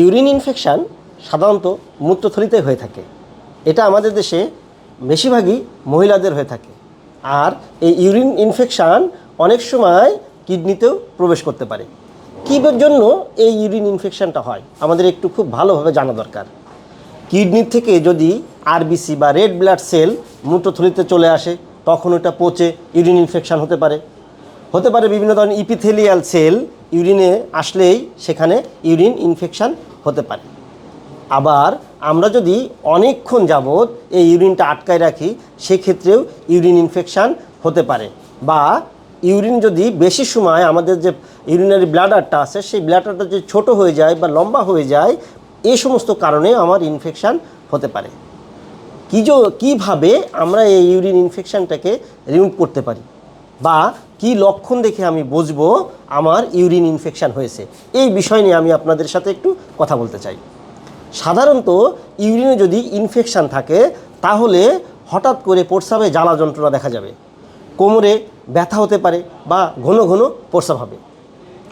Urine infection সাধারণত মূত্রথলিতে হয়ে থাকে। এটা আমাদের দেশে বেশিরভাগই মহিলাদের হয়ে থাকে। আর এই ইউরিন ইনফেকশান অনেক সময় কিডনিতেও প্রবেশ করতে পারে। কী জন্য এই ইউরিন ইনফেকশানটা হয়, আমাদের একটু খুব ভালোভাবে জানা দরকার। কিডনি থেকে যদি আরবিসি বা রেড ব্লাড সেল মূত্রথলিতে চলে আসে, তখন ওটা পচে ইউরিন ইনফেকশান হতে পারে। হতে পারে বিভিন্ন ধরনের ইপিথেলিয়াল সেল ইউরিনে আসলেই সেখানে ইউরিন ইনফেকশান হতে পারে। আবার আমরা যদি অনেকক্ষণ যাবৎ এই ইউরিনটা আটকায় রাখি, সেক্ষেত্রেও ইউরিন ইনফেকশান হতে পারে বা ইউরিন যদি বেশি সময় আমাদের যে ইউরিনারি ব্লাডারটা আছে, সেই ব্লাডারটা যদি ছোট হয়ে যায় বা লম্বা হয়ে যায় এই সমস্ত কারণে আমার ইনফেকশান হতে পারে। কী কীভাবে আমরা এই ইউরিন ইনফেকশানটাকে রিমুভ করতে পারি? বা কি লক্ষণ দেখে আমি বুঝব আমার ইউরিন ইনফেকশান হয়েছে? এই বিষয় নিয়ে আমি আপনাদের সাথে একটু কথা বলতে চাই। সাধারণত ইউরিনে যদি ইনফেকশান থাকে, তাহলে হঠাৎ করে প্রস্রাবে জ্বালা যন্ত্রণা দেখা যাবে। কোমরে ব্যথা হতে পারে বা ঘন ঘন প্রস্রাব হবে।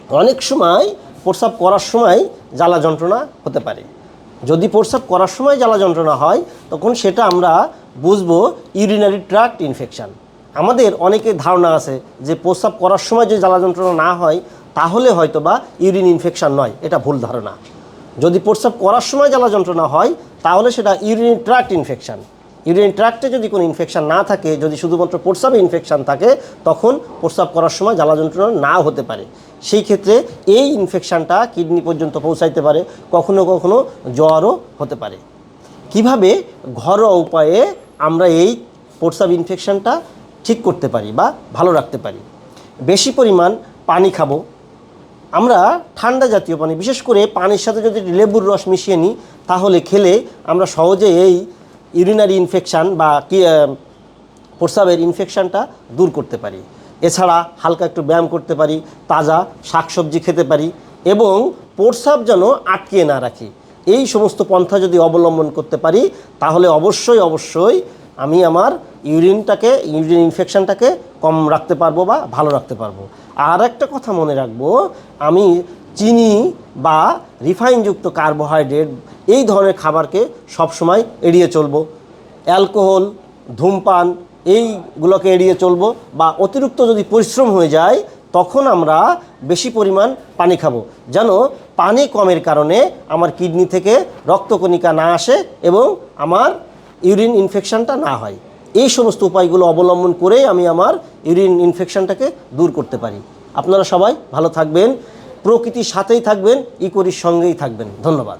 অনেক সময় প্রস্রাব করার সময় জ্বালা যন্ত্রণা হতে পারে। যদি প্রস্রাব করার সময় জ্বালা যন্ত্রণা হয়, তখন সেটা আমরা বুঝব ইউরিনারি ট্রাক্ট ইনফেকশান। আমাদের অনেকের ধারণা আছে যে প্রস্রাব করার সময় যদি জ্বালা যন্ত্রণা না হয়, তাহলে হয়তো বা ইউরিন ইনফেকশান নয়। এটা ভুল ধারণা। যদি প্রস্রাব করার সময় জ্বালা যন্ত্রণা হয়, তাহলে সেটা ইউরিন ট্রাক্ট ইনফেকশান ইউরিন ট্র্যাক্টে যদি কোনো ইনফেকশান না থাকে, যদি শুধুমাত্র প্রস্রাবে ইনফেকশান থাকে, তখন প্রস্রাব করার সময় জ্বালা যন্ত্রণা না হতে পারে। সেই ক্ষেত্রে এই ইনফেকশানটা কিডনি পর্যন্ত পৌঁছাইতে পারে, কখনো কখনো জ্বরও হতে পারে। কীভাবে ঘরোয়া উপায়ে আমরা এই প্রস্রাব ইনফেকশানটা ঠিক করতে পারি বা ভালো রাখতে পারি। বেশি পরিমাণ পানি খাব। আমরা ঠান্ডা জাতীয় পানি, বিশেষ করে পানির সাথে যদি লেবুর রস মিশিয়ে নিই, তাহলে খেলে আমরা সহজে এই ইউরিনারি ইনফেকশান বা কি প্রস্রাবের ইনফেকশানটা দূর করতে পারি। এছাড়া হালকা একটু ব্যায়াম করতে পারি, তাজা শাকসবজি খেতে পারি এবং প্রস্রাব যেন আটকিয়ে না রাখি। এই সমস্ত পন্থা যদি অবলম্বন করতে পারি, তাহলে অবশ্যই অবশ্যই আমি আমার ইউরিনটাকে, ইউরিন ইনফেকশানটাকে কম রাখতে পারব বা ভালো রাখতে পারব। আর একটা কথা মনে রাখব, আমি চিনি বা রিফাইনযুক্ত কার্বোহাইড্রেট এই ধরনের খাবারকে সবসময় এড়িয়ে চলবো। অ্যালকোহল, ধূমপান এইগুলোকে এড়িয়ে চলবো বা অতিরিক্ত যদি পরিশ্রম হয়ে যায়, তখন আমরা বেশি পরিমাণ পানি খাব। যেন পানি কমের কারণে আমার কিডনি থেকে রক্তকণিকা না আসে এবং আমার ইউরিন ইনফেকশানটা না হয়। এই সমস্ত উপায়গুলো অবলম্বন করে আমি আমার ইউরিন ইনফেকশনটাকে দূর করতে পারি। আপনারা সবাই ভালো থাকবেন, প্রকৃতির সাথেই থাকবেন, ইকোরির সঙ্গেই থাকবেন। ধন্যবাদ।